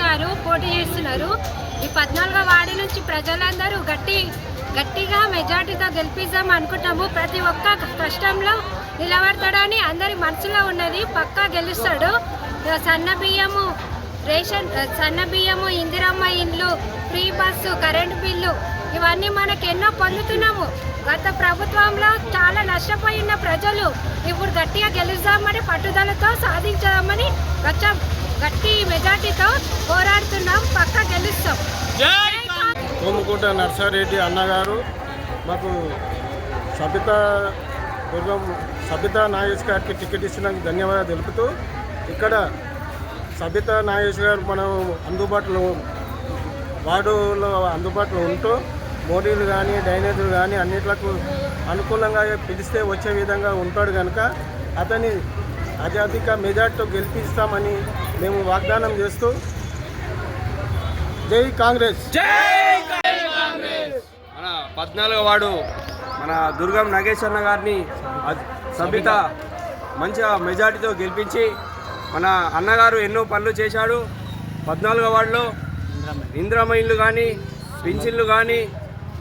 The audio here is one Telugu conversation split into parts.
గారు పోటీ చేస్తున్నారు. ఈ పద్నాలుగో వార్డు నుంచి ప్రజలందరూ గట్టి గట్టిగా మెజార్టీతో గెలిపిద్దాం అనుకుంటాము ప్రతి ఒక్క కష్టంలో నిలబడతాడని అందరి మనసులో ఉన్నది. పక్కా గెలుస్తాడు. సన్న బియ్యము రేషన్ సన్న బియ్యము ఇందిరమ్మ ఇండ్లు ఫ్రీ బస్సు కరెంటు బిల్లు ఇవన్నీ మనకు ఎన్నో పొందుతున్నాము. గత ప్రభుత్వంలో చాలా నష్టపోయి ఉన్న ప్రజలు ఇప్పుడు గట్టిగా గెలుస్తామని పట్టుదలతో సాధించామని గచ్చ గట్టి మెజార్టీతో తోముకుంట నర్సారెడ్డి అన్నగారు మాకు సబిత దుర్గం సబిత నాగేష్ గారికి టికెట్ ఇచ్చినందుకు ధన్యవాదాలు తెలుపుతూ ఇక్కడ సబిత నాగేష్ గారు మనం అందుబాటులో వార్డులో అందుబాటులో ఉంటూ మోడీలు కానీ డైనేజులు కానీ అన్నిట్లకు అనుకూలంగా పిలిస్తే వచ్చే విధంగా ఉంటాడు కనుక అతని అత్యధిక మెజార్టీతో గెలిపిస్తామని మేము వాగ్దానం చేస్తూ జై కాంగ్రెస్. మన పద్నాలుగో వాడు మన దుర్గం నాగేష్ అన్న గారిని సబిత మంచిగా మెజార్టీతో గెలిపించి మన అన్నగారు ఎన్నో పనులు చేశాడు. పద్నాలుగో వార్డులో ఇందిరమ్మ ఇల్లు కానీ పింఛన్లు కానీ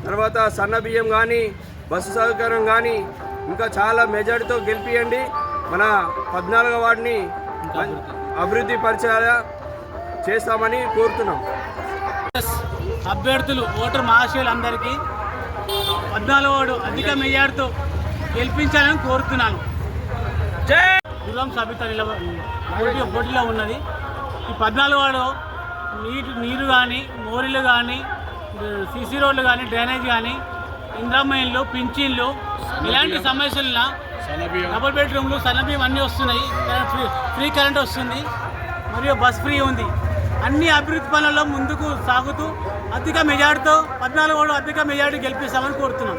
తర్వాత సన్న బియ్యం కానీ బస్సు సౌకర్యం కానీ ఇంకా చాలా మెజార్టీతో గెలిపియండి. మన పద్నాలుగో వార్డుని మం- అభివృద్ధి పరిచేలా చేస్తామని కోరుతున్నాం. అభ్యర్థులు ఓటర్ మహాశయులందరికీ పద్నాలుగు వాడు అధిక మెజార్టీతో గెలిపించాలని కోరుతున్నాను. గురం సబిత నిలబ పోటీ పోటీలో ఉన్నది. ఈ పద్నాలుగు వాడు నీటి నీరు కానీ మోరీలు కానీ సీసీ రోడ్లు కానీ డ్రైనేజ్ కానీ ఇంద్రమ్మ ఇళ్ళు పింఛన్లు ఇలాంటి సమస్యలున్నా డబుల్ బెడ్రూమ్లు సన్నబియ్యం అన్నీ వస్తున్నాయి. ఫ్రీ కరెంట్ వస్తుంది. మరియు బస్ ఫ్రీ ఉంది. అన్ని అభివృద్ధి పనుల్లో ముందుకు సాగుతూ అధిక మెజార్టీతో పద్నాలుగు వాడు అధిక మెజార్టీ గెలిపిస్తామని కోరుతున్నాం.